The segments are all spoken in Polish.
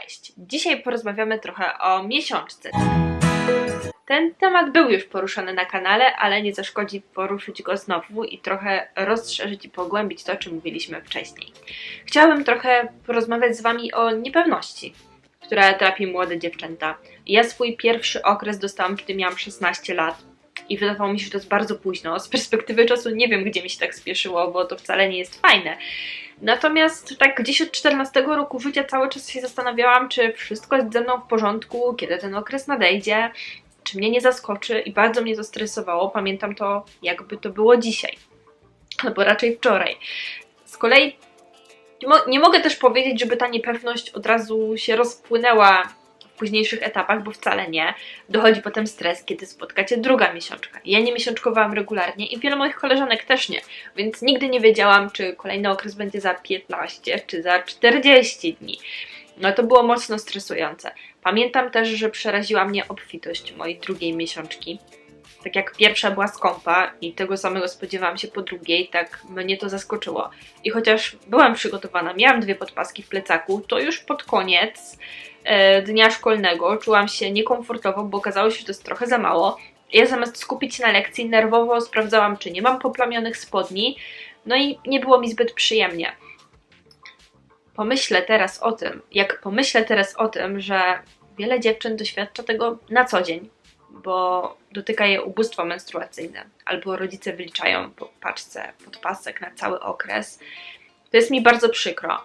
Cześć! Dzisiaj porozmawiamy trochę o miesiączce. Ten temat był już poruszany na kanale, ale nie zaszkodzi poruszyć go znowu i trochę rozszerzyć i pogłębić to, o czym mówiliśmy wcześniej. Chciałabym trochę porozmawiać z Wami o niepewności, która trapi młode dziewczęta. Ja swój pierwszy okres dostałam, gdy miałam 16 lat i wydawało mi się, że to jest bardzo późno. Z perspektywy czasu nie wiem, gdzie mi się tak spieszyło, bo to wcale nie jest fajne. Natomiast tak gdzieś od 14 roku życia cały czas się zastanawiałam, czy wszystko jest ze mną w porządku, kiedy ten okres nadejdzie, czy mnie nie zaskoczy i bardzo mnie to stresowało. Pamiętam to, jakby to było dzisiaj, albo raczej wczoraj. Z kolei nie, mo nie mogę też powiedzieć, żeby ta niepewność od razu się rozpłynęła późniejszych etapach, bo wcale nie. Dochodzi potem stres, kiedy spotkacie druga miesiączka. Ja nie miesiączkowałam regularnie i wiele moich koleżanek też nie, więc nigdy nie wiedziałam, czy kolejny okres będzie za 15 czy za 40 dni. No to było mocno stresujące. Pamiętam też, że przeraziła mnie obfitość mojej drugiej miesiączki. Tak jak pierwsza była skąpa i tego samego spodziewałam się po drugiej, tak mnie to zaskoczyło. I chociaż byłam przygotowana, miałam dwie podpaski w plecaku, to już pod koniec dnia szkolnego czułam się niekomfortowo, bo okazało się, że to jest trochę za mało. Ja zamiast skupić się na lekcji, nerwowo sprawdzałam, czy nie mam poplamionych spodni, no i nie było mi zbyt przyjemnie. Pomyślę teraz o tym, jak pomyślę teraz o tym, że wiele dziewczyn doświadcza tego na co dzień, bo dotyka je ubóstwo menstruacyjne, albo rodzice wyliczają po paczce podpasek na cały okres, to jest mi bardzo przykro,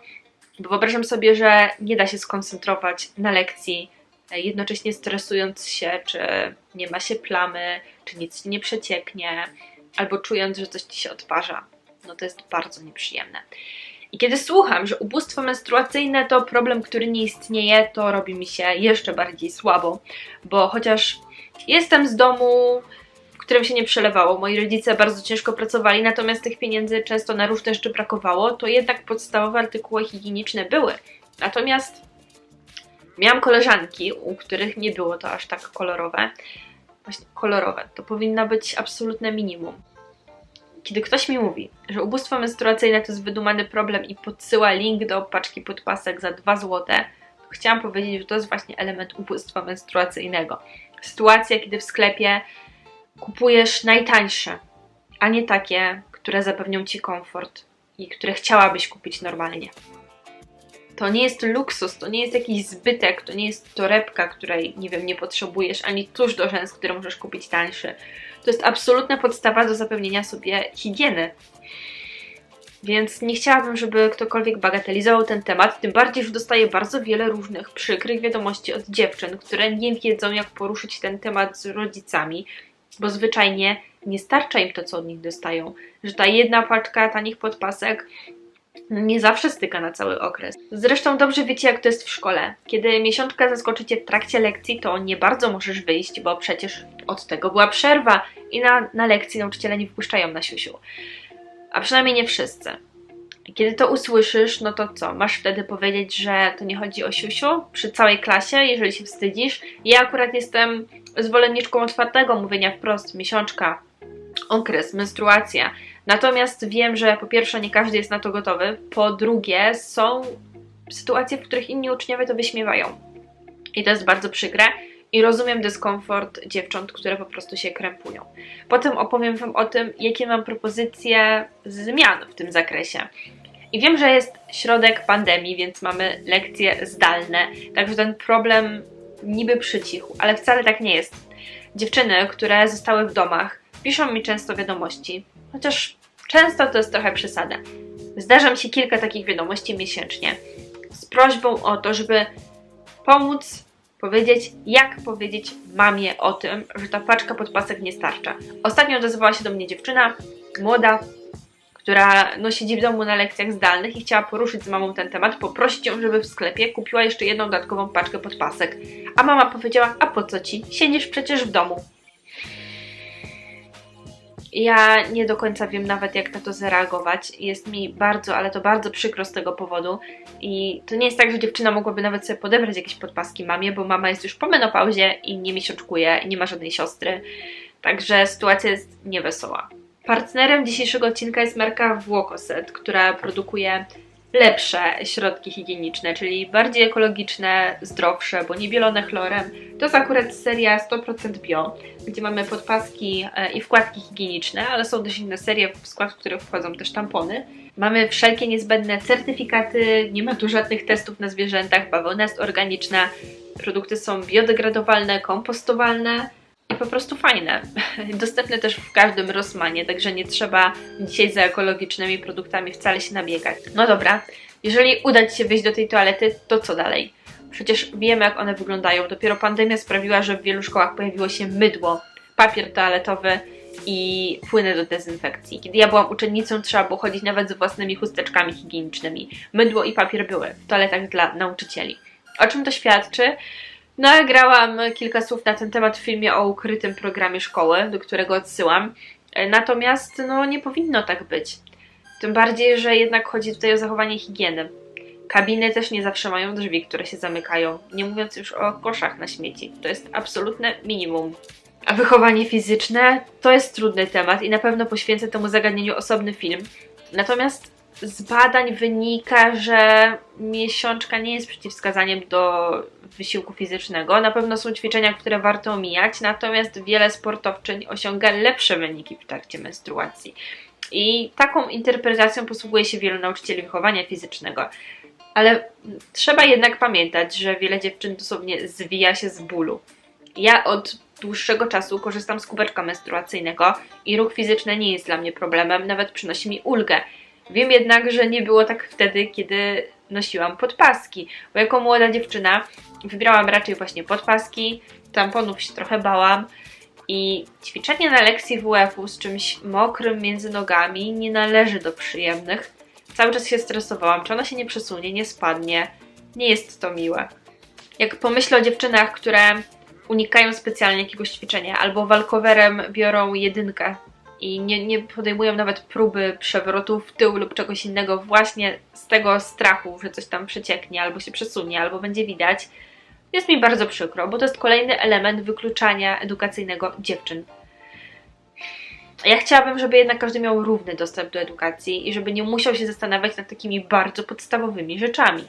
bo wyobrażam sobie, że nie da się skoncentrować na lekcji, jednocześnie stresując się, czy nie ma się plamy, czy nic ci nie przecieknie, albo czując, że coś ci się odparza. No to jest bardzo nieprzyjemne. I kiedy słucham, że ubóstwo menstruacyjne to problem, który nie istnieje, to robi mi się jeszcze bardziej słabo, bo chociaż jestem z domu, którym się nie przelewało, moi rodzice bardzo ciężko pracowali, natomiast tych pieniędzy często na różne rzeczy brakowało, to jednak podstawowe artykuły higieniczne były. Natomiast miałam koleżanki, u których nie było to aż tak kolorowe. Właśnie kolorowe, to powinno być absolutne minimum. Kiedy ktoś mi mówi, że ubóstwo menstruacyjne to jest wydumany problem i podsyła link do paczki podpasek za 2 zł, to chciałam powiedzieć, że to jest właśnie element ubóstwa menstruacyjnego. Sytuacja, kiedy w sklepie kupujesz najtańsze, a nie takie, które zapewnią ci komfort i które chciałabyś kupić normalnie. To nie jest luksus, to nie jest jakiś zbytek, to nie jest torebka, której, nie wiem, nie potrzebujesz, ani tuż do rzęs, który możesz kupić tańszy. To jest absolutna podstawa do zapewnienia sobie higieny. Więc nie chciałabym, żeby ktokolwiek bagatelizował ten temat, tym bardziej, że dostaję bardzo wiele różnych przykrych wiadomości od dziewczyn, które nie wiedzą, jak poruszyć ten temat z rodzicami, bo zwyczajnie nie starcza im to, co od nich dostają. Że ta jedna paczka tanich podpasek nie zawsze styka na cały okres. Zresztą dobrze wiecie, jak to jest w szkole. Kiedy miesiączka zaskoczycie w trakcie lekcji, to nie bardzo możesz wyjść, bo przecież od tego była przerwa i na, na lekcji nauczyciele nie wpuszczają na siusiu. A przynajmniej nie wszyscy. Kiedy to usłyszysz, no to co? Masz wtedy powiedzieć, że to nie chodzi o siusiu przy całej klasie, jeżeli się wstydzisz. Ja akurat jestem zwolenniczką otwartego mówienia wprost, miesiączka, okres, menstruacja. Natomiast wiem, że po pierwsze nie każdy jest na to gotowy, po drugie są sytuacje, w których inni uczniowie to wyśmiewają. I to jest bardzo przykre i rozumiem dyskomfort dziewcząt, które po prostu się krępują. Potem opowiem Wam o tym, jakie mam propozycje zmian w tym zakresie. I wiem, że jest środek pandemii, więc mamy lekcje zdalne, także ten problem niby przycichł, ale wcale tak nie jest. Dziewczyny, które zostały w domach, piszą mi często wiadomości, chociaż często to jest trochę przesada. Zdarza mi się kilka takich wiadomości miesięcznie z prośbą o to, żeby pomóc powiedzieć, jak powiedzieć mamie o tym, że ta paczka podpasek nie starcza. Ostatnio odezwała się do mnie dziewczyna, młoda, która no, siedzi w domu na lekcjach zdalnych i chciała poruszyć z mamą ten temat, poprosić ją, żeby w sklepie kupiła jeszcze jedną dodatkową paczkę podpasek. A mama powiedziała, a po co ci? Siedzisz przecież w domu. Ja nie do końca wiem nawet, jak na to zareagować. Jest mi bardzo, ale to bardzo przykro z tego powodu. I to nie jest tak, że dziewczyna mogłaby nawet sobie podebrać jakieś podpaski mamie, bo mama jest już po menopauzie i nie miesiączkuje, i nie ma żadnej siostry. Także sytuacja jest niewesoła. Partnerem dzisiejszego odcinka jest marka Włokoset, która produkuje lepsze środki higieniczne, czyli bardziej ekologiczne, zdrowsze, bo nie bielone chlorem. To jest akurat seria 100% bio, gdzie mamy podpaski e, i wkładki higieniczne, ale są też inne serie, w skład których wchodzą też tampony. Mamy wszelkie niezbędne certyfikaty, nie ma tu żadnych testów na zwierzętach, bawełna jest organiczna, produkty są biodegradowalne, kompostowalne i po prostu fajne. Dostępne też w każdym Rossmanie, także nie trzeba dzisiaj za ekologicznymi produktami wcale się nabiegać. No dobra, jeżeli uda Ci się wyjść do tej toalety, to co dalej? Przecież wiemy, jak one wyglądają. Dopiero pandemia sprawiła, że w wielu szkołach pojawiło się mydło, papier toaletowy i płyny do dezynfekcji. Kiedy ja byłam uczennicą, trzeba było chodzić nawet z własnymi chusteczkami higienicznymi. Mydło i papier były w toaletach dla nauczycieli. O czym to świadczy? Nagrałam kilka słów na ten temat w filmie o ukrytym programie szkoły, do którego odsyłam. Natomiast no, nie powinno tak być. Tym bardziej, że jednak chodzi tutaj o zachowanie higieny. Kabiny też nie zawsze mają drzwi, które się zamykają, nie mówiąc już o koszach na śmieci. To jest absolutne minimum. A wychowanie fizyczne to jest trudny temat i na pewno poświęcę temu zagadnieniu osobny film. Natomiast z badań wynika, że miesiączka nie jest przeciwwskazaniem do wysiłku fizycznego. Na pewno są ćwiczenia, które warto omijać, natomiast wiele sportowczyń osiąga lepsze wyniki w trakcie menstruacji. I taką interpretacją posługuje się wielu nauczycieli wychowania fizycznego. Ale trzeba jednak pamiętać, że wiele dziewczyn dosłownie zwija się z bólu. Ja od dłuższego czasu korzystam z kubeczka menstruacyjnego i ruch fizyczny nie jest dla mnie problemem, nawet przynosi mi ulgę. Wiem jednak, że nie było tak wtedy, kiedy nosiłam podpaski, bo jako młoda dziewczyna wybrałam raczej właśnie podpaski, tamponów się trochę bałam i ćwiczenie na lekcji WF-u z czymś mokrym między nogami nie należy do przyjemnych. Cały czas się stresowałam, czy ona się nie przesunie, nie spadnie. Nie jest to miłe. Jak pomyślę o dziewczynach, które unikają specjalnie jakiegoś ćwiczenia albo walkowerem biorą jedynkę i nie, nie podejmują nawet próby przewrotu w tył lub czegoś innego właśnie z tego strachu, że coś tam przecieknie, albo się przesunie, albo będzie widać, jest mi bardzo przykro, bo to jest kolejny element wykluczania edukacyjnego dziewczyn. Ja chciałabym, żeby jednak każdy miał równy dostęp do edukacji i żeby nie musiał się zastanawiać nad takimi bardzo podstawowymi rzeczami.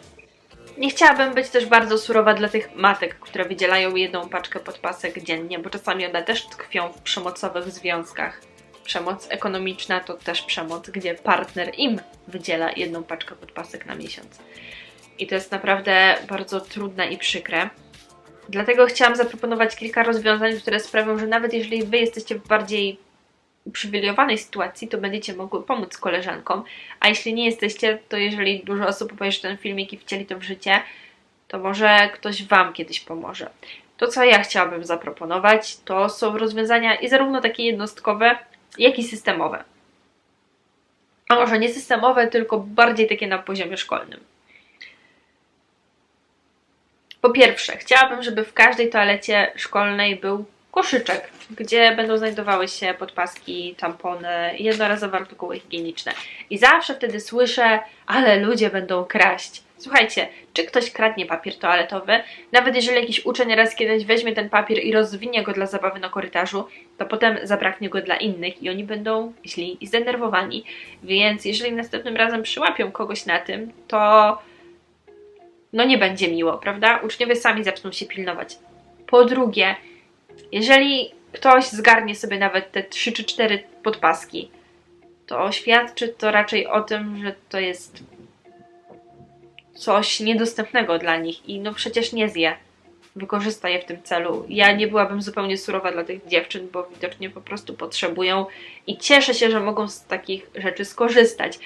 Nie chciałabym być też bardzo surowa dla tych matek, które wydzielają jedną paczkę podpasek dziennie, bo czasami one też tkwią w przemocowych związkach. Przemoc ekonomiczna to też przemoc, gdzie partner im wydziela jedną paczkę podpasek na miesiąc. I to jest naprawdę bardzo trudne i przykre. Dlatego chciałam zaproponować kilka rozwiązań, które sprawią, że nawet jeżeli Wy jesteście w bardziej uprzywilejowanej sytuacji, to będziecie mogły pomóc koleżankom. A jeśli nie jesteście, to jeżeli dużo osób obejrzy ten filmik i wcieli to w życie, to może ktoś Wam kiedyś pomoże. To, co ja chciałabym zaproponować, to są rozwiązania i zarówno takie jednostkowe, jak i systemowe. A może nie systemowe, tylko bardziej takie na poziomie szkolnym. Po pierwsze, chciałabym, żeby w każdej toalecie szkolnej był koszyczek, gdzie będą znajdowały się podpaski, tampony jednorazowe artykuły higieniczne. I zawsze wtedy słyszę, ale ludzie będą kraść. Słuchajcie, czy ktoś kradnie papier toaletowy? Nawet jeżeli jakiś uczeń raz kiedyś weźmie ten papier i rozwinie go dla zabawy na korytarzu, to potem zabraknie go dla innych i oni będą źli i zdenerwowani. Więc jeżeli następnym razem przyłapią kogoś na tym, to no nie będzie miło, prawda? Uczniowie sami zaczną się pilnować. Po drugie, jeżeli ktoś zgarnie sobie nawet te 3 czy 4 podpaski, to świadczy to raczej o tym, że to jest coś niedostępnego dla nich i no przecież nie zje. Wykorzysta je w tym celu. Ja nie byłabym zupełnie surowa dla tych dziewczyn, bo widocznie po prostu potrzebują i cieszę się, że mogą z takich rzeczy skorzystać.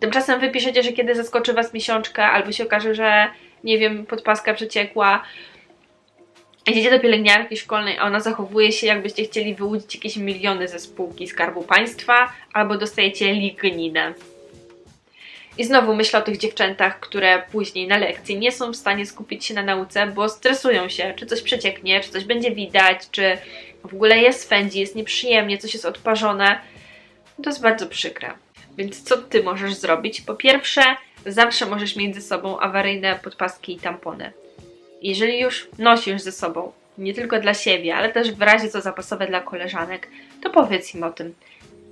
Tymczasem wy piszecie, że kiedy zaskoczy was miesiączka, albo się okaże, że nie wiem, podpaska przeciekła, idziecie do pielęgniarki szkolnej, a ona zachowuje się, jakbyście chcieli wyłudzić jakieś miliony ze spółki Skarbu Państwa, albo dostajecie ligninę. I znowu myślę o tych dziewczętach, które później na lekcji nie są w stanie skupić się na nauce, bo stresują się, czy coś przecieknie, czy coś będzie widać, czy w ogóle jest swędzi, jest nieprzyjemnie, coś jest odparzone. To jest bardzo przykre. Więc co ty możesz zrobić? Po pierwsze, zawsze możesz mieć ze sobą awaryjne podpaski i tampony. Jeżeli już nosisz ze sobą, nie tylko dla siebie, ale też w razie co zapasowe dla koleżanek, to powiedz im o tym.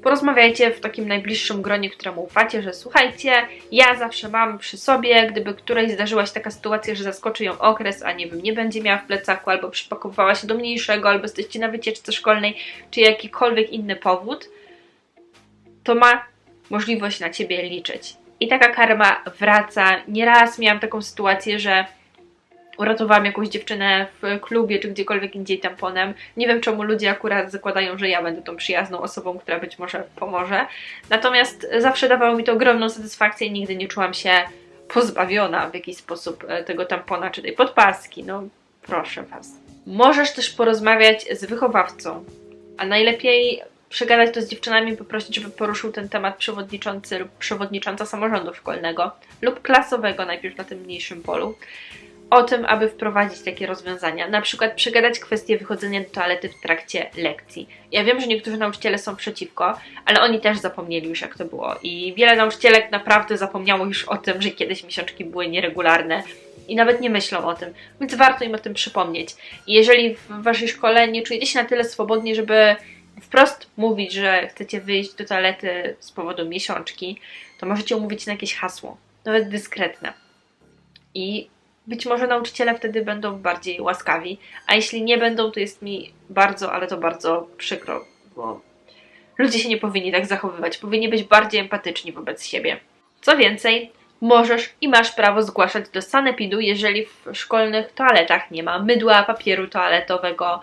Porozmawiajcie w takim najbliższym gronie, któremu ufacie, że słuchajcie, ja zawsze mam przy sobie, gdyby którejś zdarzyła się taka sytuacja, że zaskoczy ją okres, a nie wiem, nie będzie miała w plecaku, albo przypakowała się do mniejszego, albo jesteście na wycieczce szkolnej, czy jakikolwiek inny powód, to ma możliwość na ciebie liczyć. I taka karma wraca. Nieraz miałam taką sytuację, że uratowałam jakąś dziewczynę w klubie czy gdziekolwiek indziej tamponem. Nie wiem czemu ludzie akurat zakładają, że ja będę tą przyjazną osobą, która być może pomoże. Natomiast zawsze dawało mi to ogromną satysfakcję i nigdy nie czułam się pozbawiona w jakiś sposób e, tego tampona czy tej podpaski. No proszę Was. Możesz też porozmawiać z wychowawcą, a najlepiej przegadać to z dziewczynami poprosić, żeby poruszył ten temat przewodniczący lub przewodnicząca samorządu szkolnego lub klasowego najpierw na tym mniejszym polu o tym, aby wprowadzić takie rozwiązania. Na przykład przegadać kwestię wychodzenia do toalety w trakcie lekcji. Ja wiem, że niektórzy nauczyciele są przeciwko, ale oni też zapomnieli już, jak to było. I wiele nauczycielek naprawdę zapomniało już o tym, że kiedyś miesiączki były nieregularne i nawet nie myślą o tym, więc warto im o tym przypomnieć. I jeżeli w waszej szkole nie czujecie się na tyle swobodnie, żeby wprost mówić, że chcecie wyjść do toalety z powodu miesiączki, to możecie umówić na jakieś hasło, nawet dyskretne. I być może nauczyciele wtedy będą bardziej łaskawi, a jeśli nie będą, to jest mi bardzo, ale to bardzo przykro, bo ludzie się nie powinni tak zachowywać, powinni być bardziej empatyczni wobec siebie. Co więcej, możesz i masz prawo zgłaszać do sanepidu, jeżeli w szkolnych toaletach nie ma mydła, papieru toaletowego.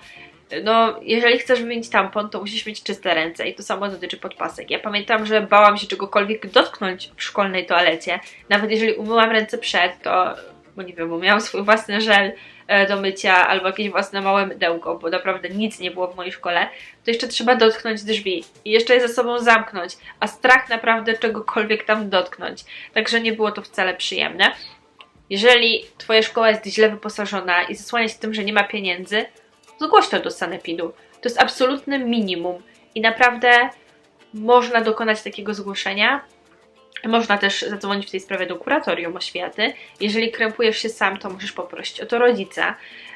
No, jeżeli chcesz wymienić tampon, to musisz mieć czyste ręce i to samo dotyczy podpasek. Ja pamiętam, że bałam się czegokolwiek dotknąć w szkolnej toalecie. Nawet jeżeli umyłam ręce przed, to bo nie wiem, bo miałam swój własny żel e, do mycia albo jakieś własne małe mydełko, bo naprawdę nic nie było w mojej szkole, to jeszcze trzeba dotknąć drzwi i jeszcze je ze sobą zamknąć, a strach naprawdę czegokolwiek tam dotknąć. Także nie było to wcale przyjemne. Jeżeli Twoja szkoła jest źle wyposażona i zasłania się tym, że nie ma pieniędzy, zgłoś to do sanepidu. To jest absolutne minimum i naprawdę można dokonać takiego zgłoszenia można też zadzwonić w tej sprawie do kuratorium oświaty. Jeżeli krępujesz się sam, to musisz poprosić o to rodzica,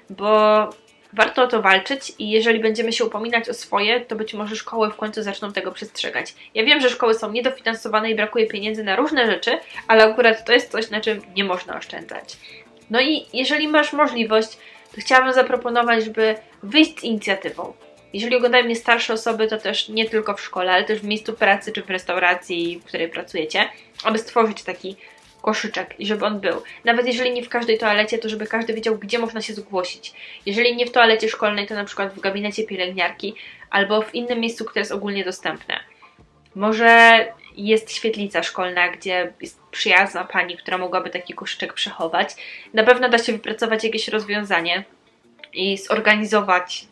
bo warto o to walczyć i jeżeli będziemy się upominać o swoje, to być może szkoły w końcu zaczną tego przestrzegać. Ja wiem, że szkoły są niedofinansowane i brakuje pieniędzy na różne rzeczy, ale akurat to jest coś, na czym nie można oszczędzać. No i jeżeli masz możliwość, to chciałabym zaproponować, żeby wyjść z inicjatywą. Jeżeli oglądają mnie starsze osoby, to też nie tylko w szkole, ale też w miejscu pracy czy w restauracji, w której pracujecie, aby stworzyć taki koszyczek i żeby on był. Nawet jeżeli nie w każdej toalecie, to żeby każdy wiedział, gdzie można się zgłosić. Jeżeli nie w toalecie szkolnej, to na przykład w gabinecie pielęgniarki albo w innym miejscu, które jest ogólnie dostępne. Może jest świetlica szkolna, gdzie jest przyjazna pani, która mogłaby taki koszyczek przechować. Na pewno da się wypracować jakieś rozwiązanie i zorganizować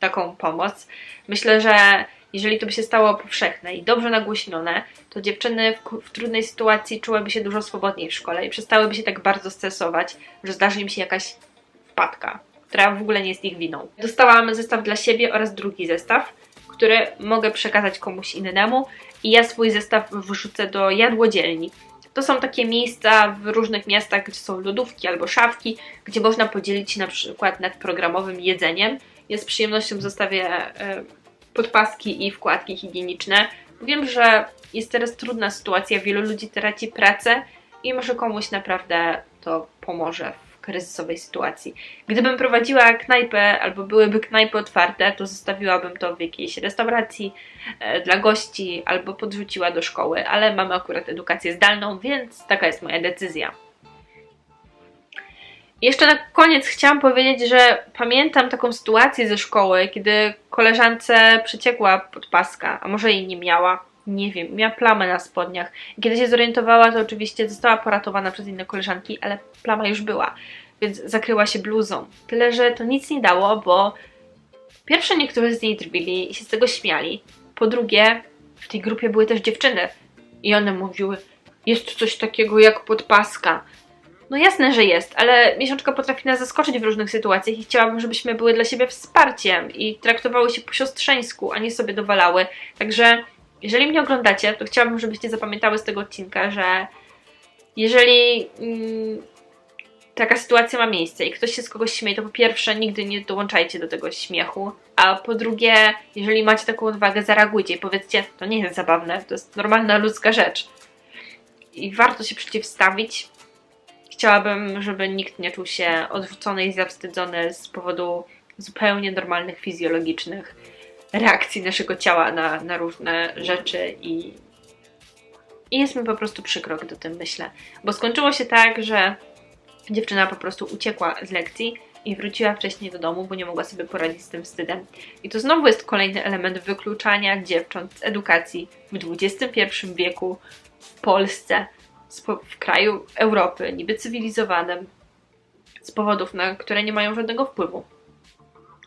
taką pomoc. Myślę, że jeżeli to by się stało powszechne i dobrze nagłośnione, to dziewczyny w, w, trudnej sytuacji czułyby się dużo swobodniej w szkole i przestałyby się tak bardzo stresować, że zdarzy im się jakaś wpadka, która w ogóle nie jest ich winą. Dostałam zestaw dla siebie oraz drugi zestaw, który mogę przekazać komuś innemu i ja swój zestaw wrzucę do jadłodzielni. To są takie miejsca w różnych miastach, gdzie są lodówki albo szafki, gdzie można podzielić się na przykład nad programowym jedzeniem ja z przyjemnością zostawię e, podpaski i wkładki higieniczne. Wiem, że jest teraz trudna sytuacja, wielu ludzi traci pracę i może komuś naprawdę to pomoże w kryzysowej sytuacji. Gdybym prowadziła knajpę albo byłyby knajpy otwarte, to zostawiłabym to w jakiejś restauracji e, dla gości albo podrzuciła do szkoły, ale mamy akurat edukację zdalną, więc taka jest moja decyzja. Jeszcze na koniec chciałam powiedzieć, że pamiętam taką sytuację ze szkoły, kiedy koleżance przeciekła podpaska, a może jej nie miała, nie wiem, miała plamę na spodniach. Kiedy się zorientowała, to oczywiście została poratowana przez inne koleżanki, ale plama już była, więc zakryła się bluzą. Tyle, że to nic nie dało, bo pierwsze niektórzy z niej drwili i się z tego śmiali. Po drugie, w tej grupie były też dziewczyny i one mówiły, jest coś takiego jak podpaska. No jasne, że jest, ale miesiączka potrafi nas zaskoczyć w różnych sytuacjach i chciałabym, żebyśmy były dla siebie wsparciem i traktowały się po siostrzeńsku, a nie sobie dowalały. Także jeżeli mnie oglądacie, to chciałabym, żebyście zapamiętały z tego odcinka, że jeżeli mm, taka sytuacja ma miejsce i ktoś się z kogoś śmieje, to po pierwsze nigdy nie dołączajcie do tego śmiechu, a po drugie, jeżeli macie taką odwagę, zareagujcie i powiedzcie, to nie jest zabawne, to jest normalna ludzka rzecz. I warto się przeciwstawić. Chciałabym, żeby nikt nie czuł się odrzucony i zawstydzony z powodu zupełnie normalnych, fizjologicznych reakcji naszego ciała na, na różne rzeczy i, i jest mi po prostu przykro, gdy o tym myślę. Bo skończyło się tak, że dziewczyna po prostu uciekła z lekcji i wróciła wcześniej do domu, bo nie mogła sobie poradzić z tym wstydem. I to znowu jest kolejny element wykluczania dziewcząt z edukacji w XXI wieku w Polsce, w kraju Europy, niby cywilizowanym, z powodów, na które nie mają żadnego wpływu.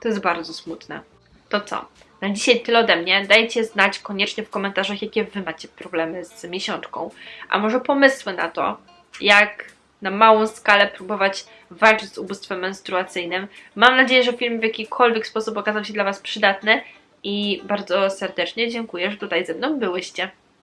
To jest bardzo smutne. To co? Na dzisiaj tyle ode mnie. Dajcie znać koniecznie w komentarzach, jakie Wy macie problemy z miesiączką. A może pomysły na to, jak na małą skalę próbować walczyć z ubóstwem menstruacyjnym. Mam nadzieję, że film w jakikolwiek sposób okazał się dla Was przydatny i bardzo serdecznie dziękuję, że tutaj ze mną byłyście.